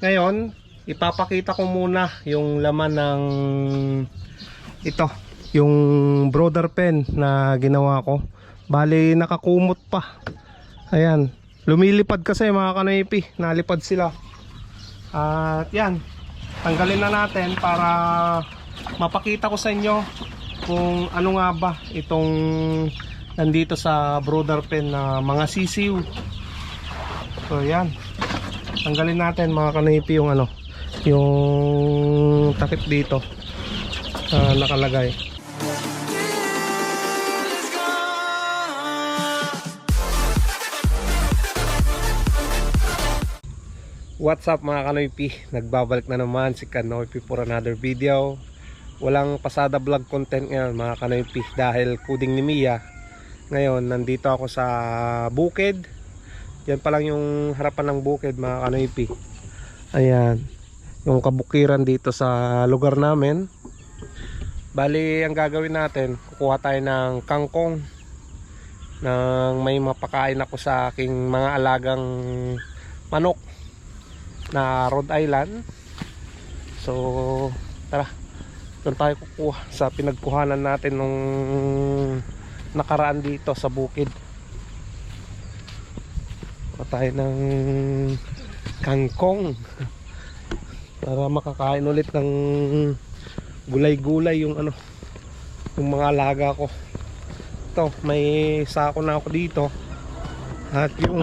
Ngayon, ipapakita ko muna yung laman ng ito, yung brother pen na ginawa ko. Bali, nakakumot pa. Ayan. Lumilipad kasi mga kanoypi. Nalipad sila. At yan. Tanggalin na natin para mapakita ko sa inyo kung ano nga ba itong nandito sa brother pen na mga sisiw. So yan. Tanggalin natin mga kanipi yung ano, yung takip dito na nakalagay. What's up mga kanoypi? Nagbabalik na naman si Kanoypi for another video. Walang pasada vlog content ngayon mga kanoypi dahil kuding ni Mia. Ngayon nandito ako sa bukid. Yan pa lang yung harapan ng bukid mga kanoypi. Ayan. Yung kabukiran dito sa lugar namin. Bali ang gagawin natin, kukuha tayo ng kangkong nang may mapakain ako sa aking mga alagang manok na Rhode Island. So, tara. Doon tayo kukuha sa pinagkuhanan natin nung nakaraan dito sa bukid. Kuha tayo ng kangkong para makakain ulit ng gulay-gulay yung ano yung mga alaga ko. Ito, may sako na ako dito. At yung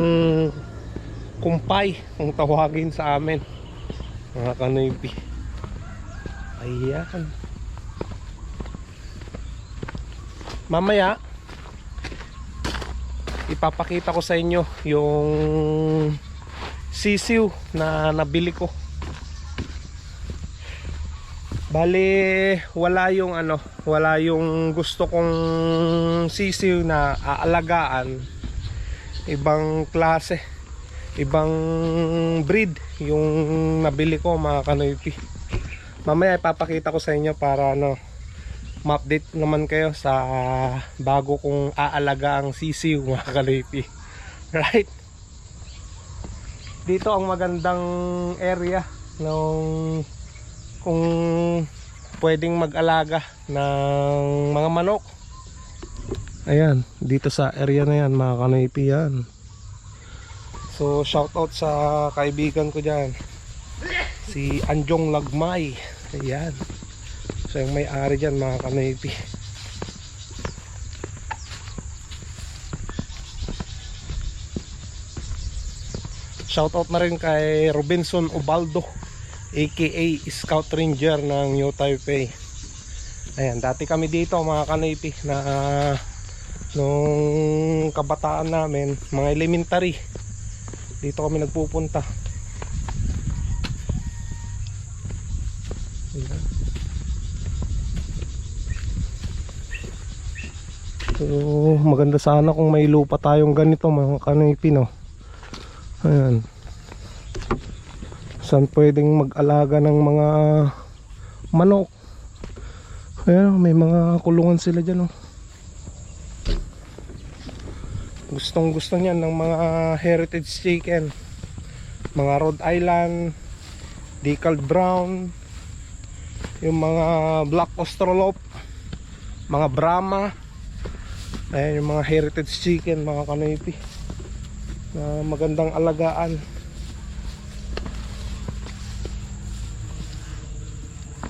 kumpay kung tawagin sa amin mga kanoypi ayan mamaya ipapakita ko sa inyo yung sisiw na nabili ko. Bali wala yung ano wala yung gusto kong sisiw na aalagaan. Ibang klase ibang breed yung nabili ko mga kanoypi mamaya ipapakita ko sa inyo para ano ma-update naman kayo sa bago kong aalaga ang sisiw mga kanoypi right dito ang magandang area nung kung pwedeng mag-alaga ng mga manok ayan dito sa area na yan mga kanoypi yan So shout out sa kaibigan ko diyan. Si Anjong Lagmay. Ayan. So yung may-ari diyan mga kanoypi. Shout out na rin kay Robinson Ubaldo aka Scout Ranger ng New Taipei. Ayan, dati kami dito mga kanoypi na nung kabataan namin, mga elementary dito kami nagpupunta so maganda sana kung may lupa tayong ganito mga kanipi no? Ayan. Saan pwedeng mag-alaga ng mga manok? Ayan may mga kulungan sila dyan oh gustong gusto niyan ng mga heritage chicken. Mga Rhode Island Decal Brown yung mga Black Australorp mga Brahma ayan yung mga heritage chicken mga kanoypi na magandang alagaan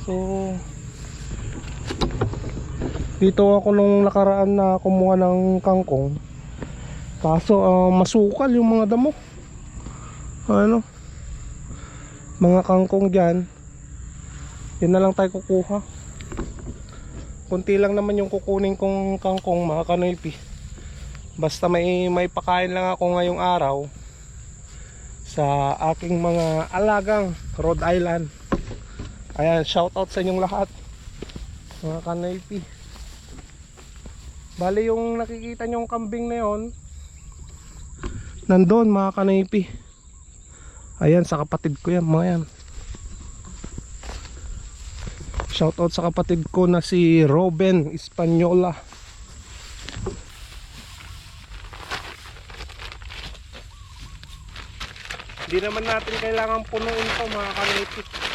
so dito ako nung nakaraan na kumuha ng kangkong Kaso ah, masukal yung mga damo. Ano? Mga kangkong diyan. Yun na lang tayo kukuha. Kunti lang naman yung kukunin kong kangkong mga kanoypi. Basta may may pakain lang ako ngayong araw sa aking mga alagang Rhode Island. Ayan, shout out sa inyong lahat. Mga kanoypi. Bali yung nakikita nyong kambing na yon nandun mga kanaypi ayan sa kapatid ko yan mga yan shoutout sa kapatid ko na si Robin Espanyola Hindi naman natin kailangan punuin to mga kanoypi.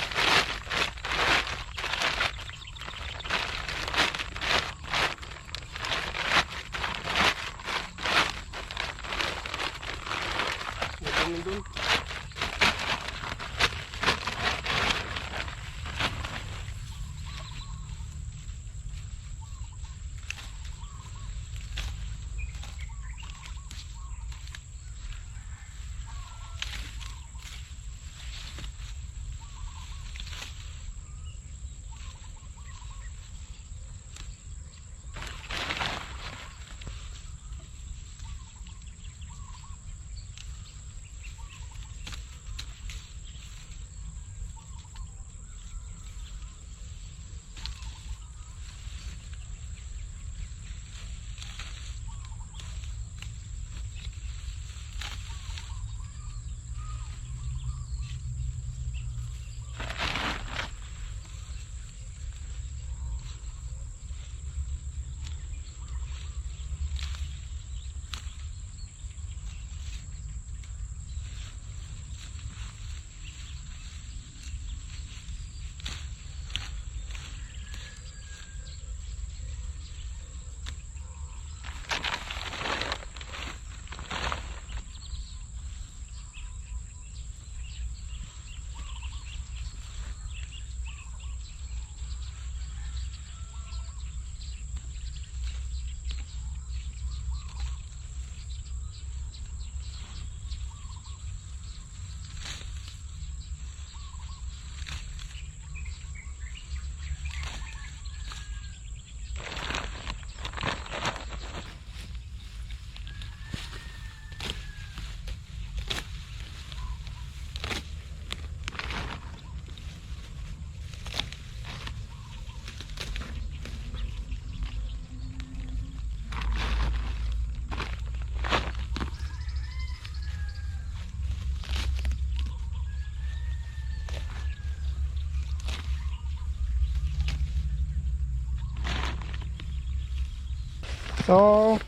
So,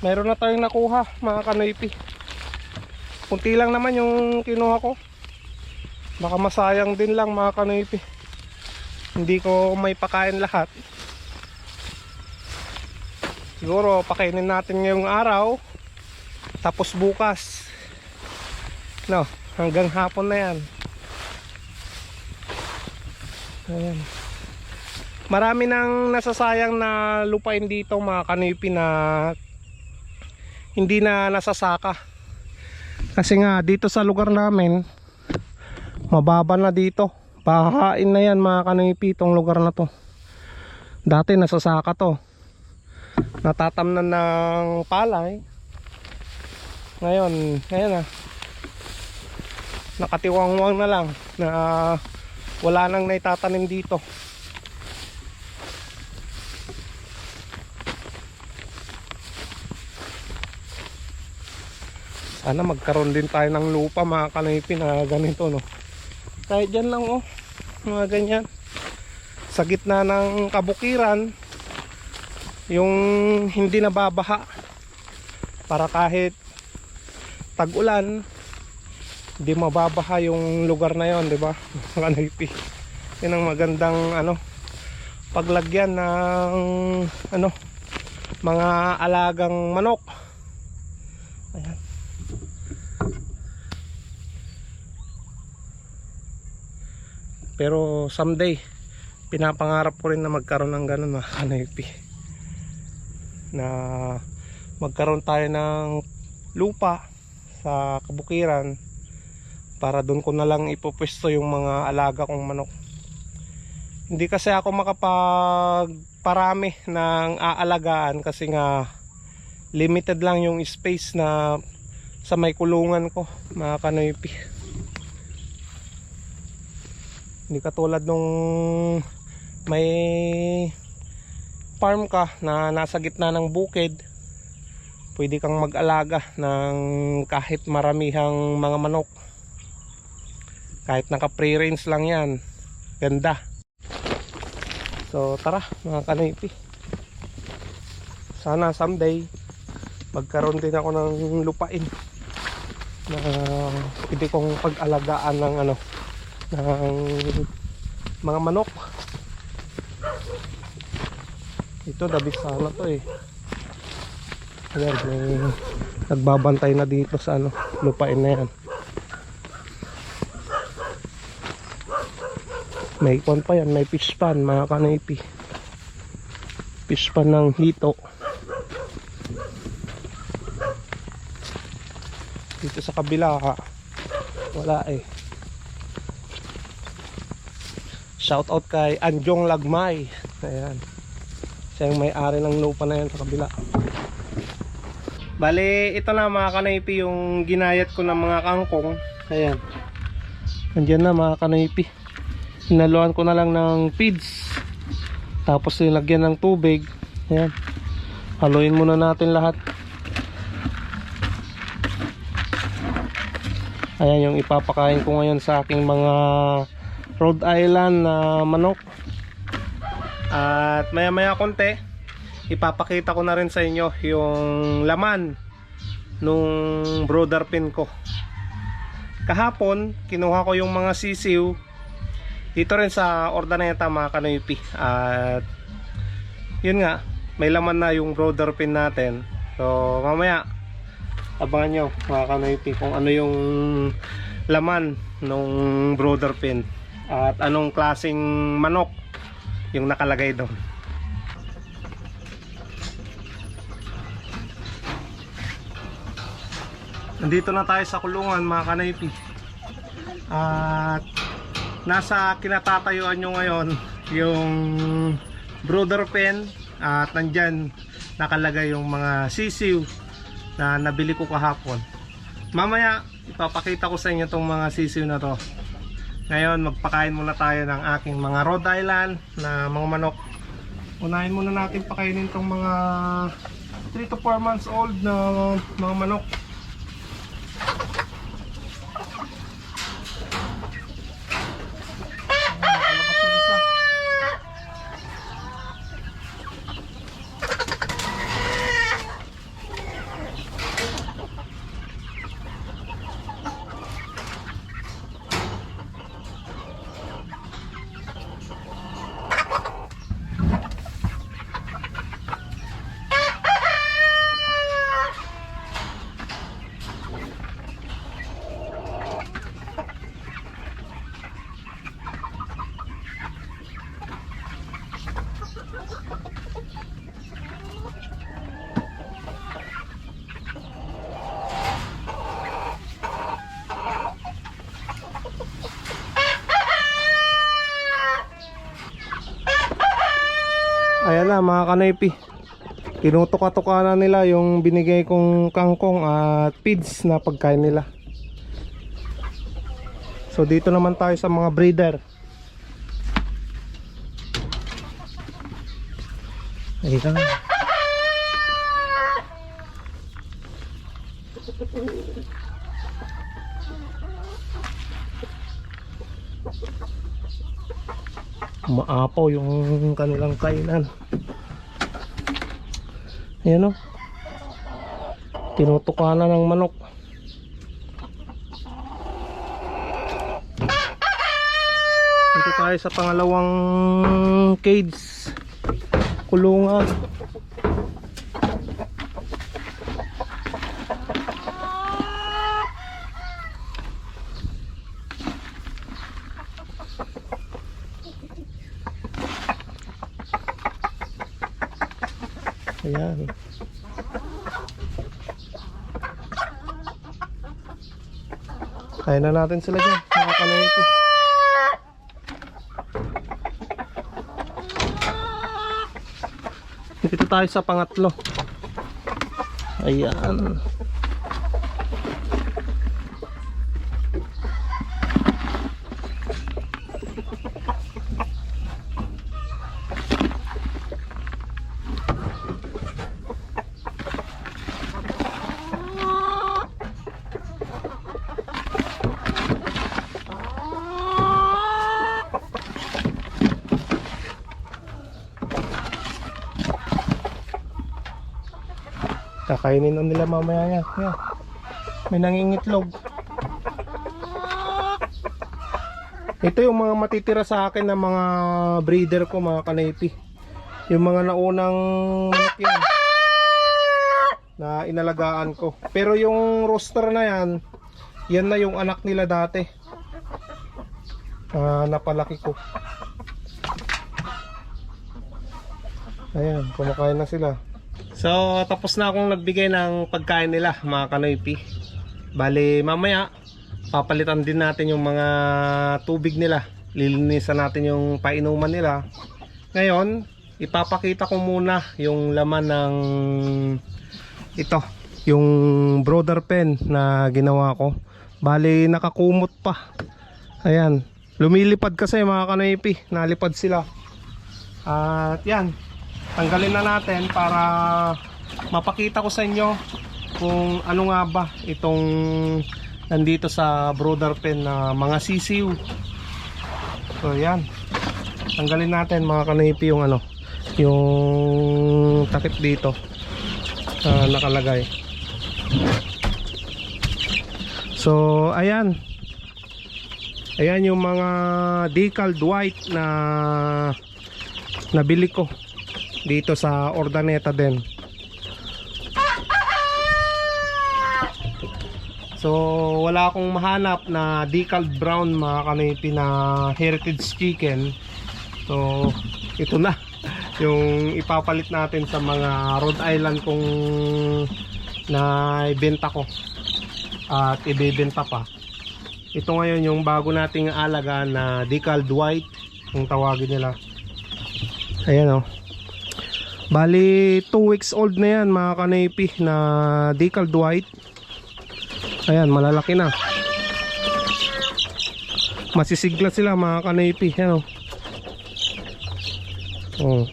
meron na tayong nakuha mga kanoypi. Kunti lang naman yung kinuha ko. Baka masayang din lang mga kanoypi. Hindi ko may pakain lahat. Siguro pakainin natin ngayong araw. Tapos bukas. No, hanggang hapon na yan. Ayan marami nang nasasayang na lupain dito mga kanipi na hindi na nasasaka. Kasi nga dito sa lugar namin mababa na dito. Pahain na yan mga kanipi itong lugar na to. Dati nasasaka to. Natatamnan ng palay. Ngayon ngayon na nakatiwangwang na lang na wala nang naitatanim dito Sana magkaroon din tayo ng lupa mga kanipi na ganito no. Kahit dyan lang oh. Mga ganyan. Sa gitna ng kabukiran. Yung hindi nababaha. Para kahit tag-ulan. Hindi mababaha yung lugar na yon, di ba? Kanipi. Yan ang magandang ano paglagyan ng ano mga alagang manok. Ayan. Pero someday pinapangarap ko rin na magkaroon ng ganun mga kanipi na magkaroon tayo ng lupa sa kabukiran para doon ko na lang ipopwesto yung mga alaga kong manok. Hindi kasi ako makapagparami ng aalagaan kasi nga limited lang yung space na sa may kulungan ko mga kanoypi hindi katulad nung may farm ka na nasa gitna ng bukid pwede kang mag-alaga ng kahit maramihang mga manok. Kahit naka free range lang yan. Ganda. So tara mga kanipi. Sana someday magkaroon din ako ng lupain na pwede kong pag-alagaan ng ano ng mga manok. Ito dabis sana to eh. Ayan may nagbabantay na dito sa ano lupain na yan. May kon pa yan may fish pan mga kanipi fish pan ng hito. Dito sa kabila wala eh shout out kay Anjong Lagmay. Ayan. Siya yung may-ari ng lupa na yan sa kabila. Bali ito na mga kanaypi yung ginayat ko ng mga kangkong. Ayan. Andyan na mga kanaypi. Hinaluan ko na lang ng feeds. Tapos nilagyan ng tubig. Ayan. Haluin muna natin lahat. Ayan yung ipapakain ko ngayon sa aking mga Rhode Island na manok. At maya maya konti ipapakita ko na rin sa inyo yung laman nung brother pin ko. Kahapon kinuha ko yung mga sisiw. Dito rin sa Ordaneta mga kanoypi at yun nga may laman na yung brother pin natin. So mamaya abangan nyo mga kanoypi kung ano yung laman nung brother pin at anong klaseng manok yung nakalagay doon? Nandito na tayo sa kulungan mga kanaypi. At nasa kinatatayuan nyo ngayon yung brother pen at nandyan nakalagay yung mga sisiw na nabili ko kahapon. Mamaya ipapakita ko sa inyo tong mga sisiw na to ngayon magpakain muna tayo ng aking mga Rhode Island na mga manok. Unahin muna natin pakainin tong mga 3 to 4 months old na mga manok Na mga kanaypi. Tinutuka-tuka na nila yung binigay kong kangkong at feeds na pagkain nila. So dito naman tayo sa mga breeder. Ayan Maapaw yung kanilang kainan Ayan o. Tinutuka na ng manok. Dito tayo sa pangalawang cage. Kulungan. Ayan. Kaya na natin sila dyan. Kanaypi. Dito tayo sa pangatlo. Ayan. Kakainin na nila mamaya yan. Yeah. May nangingitlog. Ito yung mga matitira sa akin ng mga breeder ko mga kanaypi. Yung mga naunang manok yan. Na inalagaan ko. Pero yung roster na yan, yan na yung anak nila dati. Uh, napalaki ko. Ayan, kumakain na sila. So, tapos na akong nagbigay ng pagkain nila, mga kanoypi. Bali, mamaya, papalitan din natin yung mga tubig nila. Lilinisan natin yung painuman nila. Ngayon, ipapakita ko muna yung laman ng ito, yung brother pen na ginawa ko. Bali, nakakumot pa. Ayan, lumilipad kasi mga kanoypi, nalipad sila. At yan, tanggalin na natin para mapakita ko sa inyo kung ano nga ba itong nandito sa brother pen na mga sisiw. So yan. Tanggalin natin mga kanipi yung ano, yung takip dito na nakalagay. So ayan. Ayan yung mga decaled white na nabili ko dito sa Ordaneta din. So wala akong mahanap na decaled brown mga kanipi na heritage chicken. So ito na yung ipapalit natin sa mga Rhode Island kung na ibenta ko at ibebenta pa. Ito ngayon yung bago nating alaga na decaled white kung tawagin nila. Ayan o. Bali 2 weeks old na yan mga kanipi na decaled white. Ayan, malalaki na. Masisigla sila mga kanaypi. Ayan o. Oh.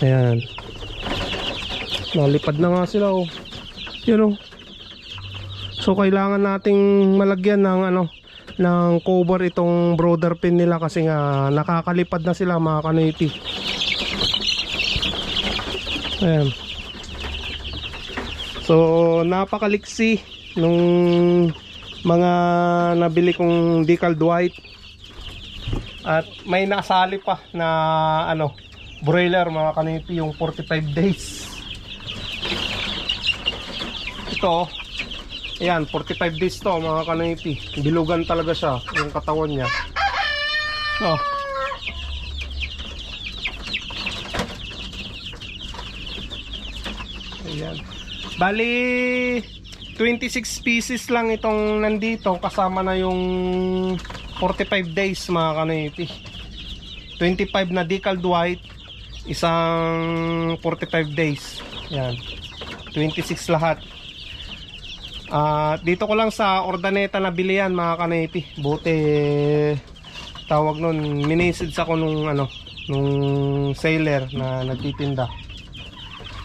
Ayan. Nalipad na nga sila oh. Yan oh. So kailangan nating malagyan ng ano ng cover itong brother pin nila kasi nga nakakalipad na sila mga kanaypi. Ayan. So, napakaliksi nung mga nabili kong decaled white. At may nasali pa na ano, broiler mga kanipi yung 45 days. Ito, ayan, 45 days to mga kanipi. Bilugan talaga siya, yung katawan niya. Oh. Ayan. Bali 26 pieces lang itong nandito kasama na yung 45 days mga kanipi 25 na decaled white isang 45 days yan 26 lahat Ah, dito ko lang sa Ordaneta nabili yan mga kanipi buti tawag nun minisid ako nung ano nung sailor na nagtitinda.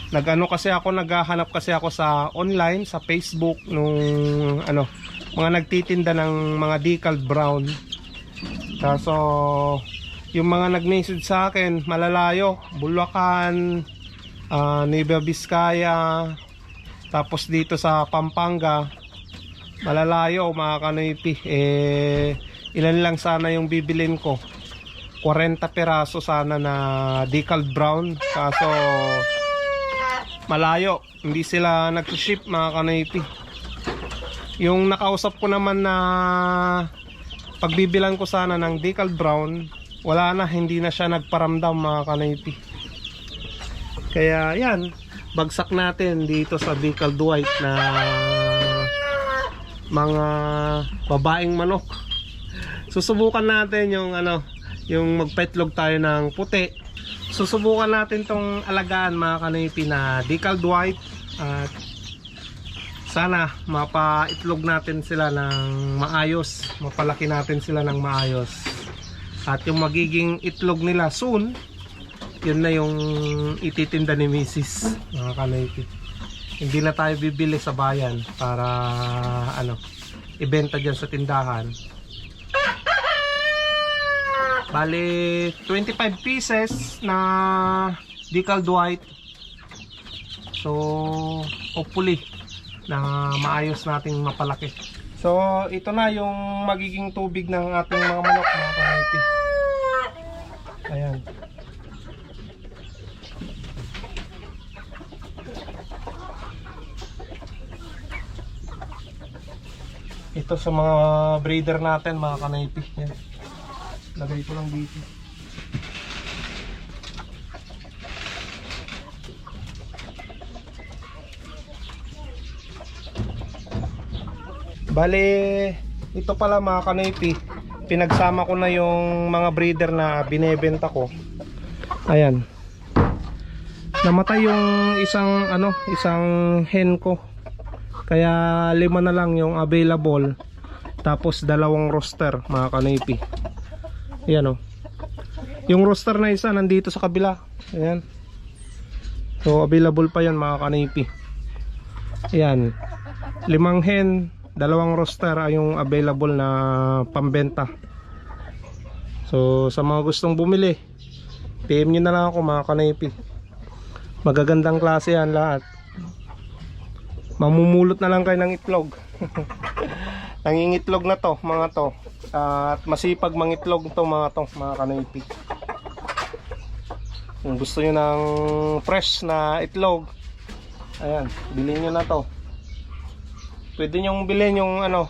Nagano kasi ako naghahanap kasi ako sa online sa Facebook nung ano mga nagtitinda ng mga decaled brown. Kaso yung mga nag-message sa akin malalayo. Bulacan uh, Nueva Vizcaya tapos dito sa Pampanga malalayo mga kanipi eh ilan lang sana yung bibilin ko 40 peraso sana na decaled brown kaso malayo. Hindi sila nag-ship mga kanipi. Yung nakausap ko naman na pagbibilan ko sana ng decaled brown, wala na, hindi na siya nagparamdam mga kanipi. Kaya yan, bagsak natin dito sa decaled white na mga babaeng manok. Susubukan natin yung ano, yung magpetlog tayo ng puti. Susubukan natin tong alagaan mga kanipi na decaled white at sana mapaitlog natin sila ng maayos. Mapalaki natin sila ng maayos. At yung magiging itlog nila soon yun na yung ititinda ni Mrs. mga kanipi hindi na tayo bibili sa bayan para ano ibenta dyan sa tindahan Bali, 25 pieces na decaled white. So, hopefully, na maayos nating mapalaki. So, ito na yung magiging tubig ng ating mga manok, mga kanipi. Ayan. Ito sa mga breeder natin, mga kanipi. Yan. Lagay ko lang dito. Bale, ito pala mga kanipi. Pinagsama ko na yung mga breeder na binebenta ko. Ayan. Namatay yung isang ano, isang hen ko. Kaya lima na lang yung available. Tapos dalawang roster mga kanipi. Ayan o. Yung roster na isa nandito sa kabila. Ayan. So available pa yan mga kanipi. Ayan. Limang hen, dalawang roster ay yung available na pambenta. So sa mga gustong bumili, PM nyo na lang ako mga kanipi. Magagandang klase yan lahat. Mamumulot na lang kayo ng itlog. Nangingitlog na to mga to. At masipag mangitlog to mga to mga kanipi. Kung gusto nyo ng fresh na itlog, ayan, bilhin nyo na to. Pwede nyong bilhin yung ano,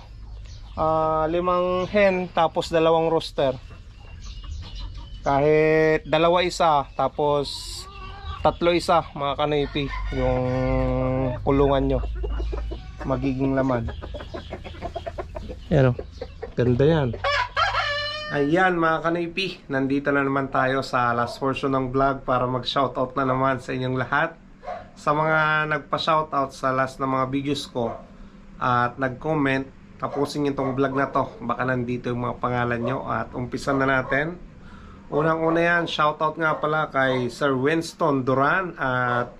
ah, limang hen tapos dalawang rooster. Kahit dalawa isa tapos tatlo isa mga kanipi yung kulungan nyo. Magiging laman. Yan o. Ganda yan. Ayan mga kanipi, nandito na naman tayo sa last portion ng vlog para mag-shoutout na naman sa inyong lahat. Sa mga nagpa-shoutout sa last na mga videos ko at nag-comment, tapusin niyo tong vlog na to. Baka nandito yung mga pangalan nyo at umpisan na natin. Unang-una yan, shoutout nga pala kay Sir Winston Duran at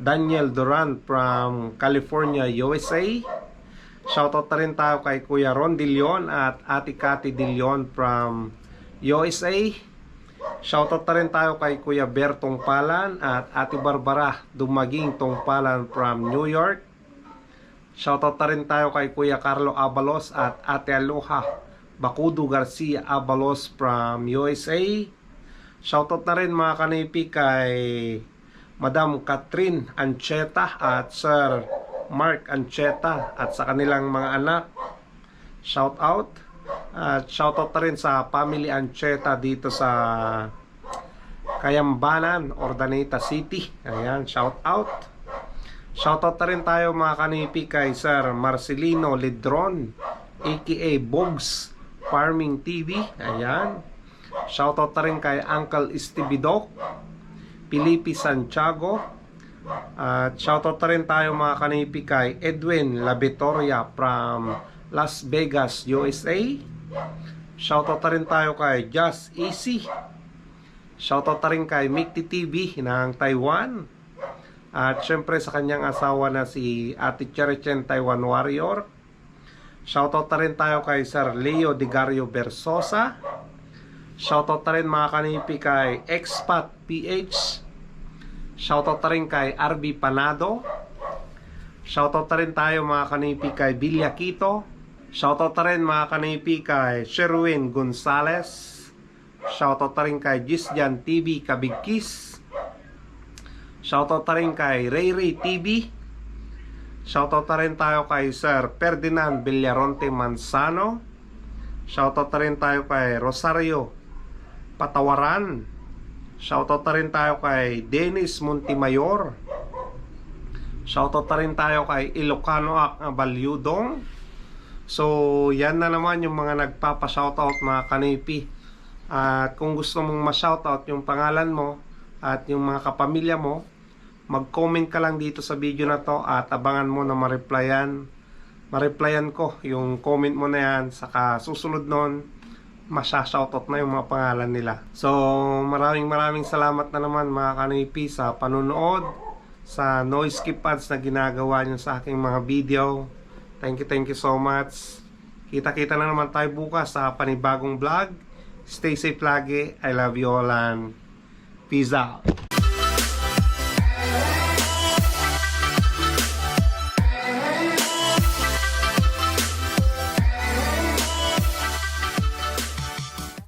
Daniel Duran from California, USA. Shoutout na rin tayo kay Kuya Ron Dilion at Ate Cathy Dilion from USA. Shoutout na rin tayo kay Kuya Bertong Palan at Ate Barbara Dumaging Tongpalan from New York. Shoutout na rin tayo kay Kuya Carlo Abalos at Ate Aloha Bakudo Garcia Abalos from USA. Shoutout na rin mga kanipi kay Madam Catherine Ancheta at Sir Mark Ancheta at sa kanilang mga anak. Shout out. At shout out rin sa family Ancheta dito sa Kayambanan, Ordaneta City. Ayan, shout out. Shout out rin tayo mga kanipi kay Sir Marcelino Ledron aka Bogs Farming TV. Ayan. Shout out rin kay Uncle Estibidok Pilipi Santiago at shoutout na rin tayo mga kanipi kay Edwin Labitoria from Las Vegas, USA. Shoutout na rin tayo kay Just Easy. Shoutout na rin kay Mikti TV ng Taiwan. At syempre sa kanyang asawa na si Ate Cherichen Taiwan Warrior. Shoutout na rin tayo kay Sir Leo Digario Versosa. Shoutout na rin mga kanipi kay Expat PH. Shoutout na rin kay RB Panado. Shoutout na rin tayo mga kanipi kay Bilya Quito. Shoutout na rin mga kanipi kay Sherwin Gonzales. Shoutout na rin kay Gisjan TV Kabigkis. Shoutout na rin kay Ray Ray TV. Shoutout na rin tayo kay Sir Ferdinand Villaronte Manzano. Shoutout na rin tayo kay Rosario Patawaran. Shoutout na rin tayo kay Dennis Montimayor. Shoutout na rin tayo kay Ilocano Balyudong. So, yan na naman yung mga nagpapa-shoutout mga kanipi. At kung gusto mong ma-shoutout yung pangalan mo at yung mga kapamilya mo, mag-comment ka lang dito sa video na to at abangan mo na ma-replyan. Ma-replyan ko yung comment mo na yan. Saka susunod nun, masya-shoutout na yung mga pangalan nila. So, maraming maraming salamat na naman mga kanipi sa panonood, sa noise skip ads na ginagawa nyo sa aking mga video. Thank you, thank you so much. Kita-kita na naman tayo bukas sa panibagong vlog. Stay safe lagi. I love you all and peace out.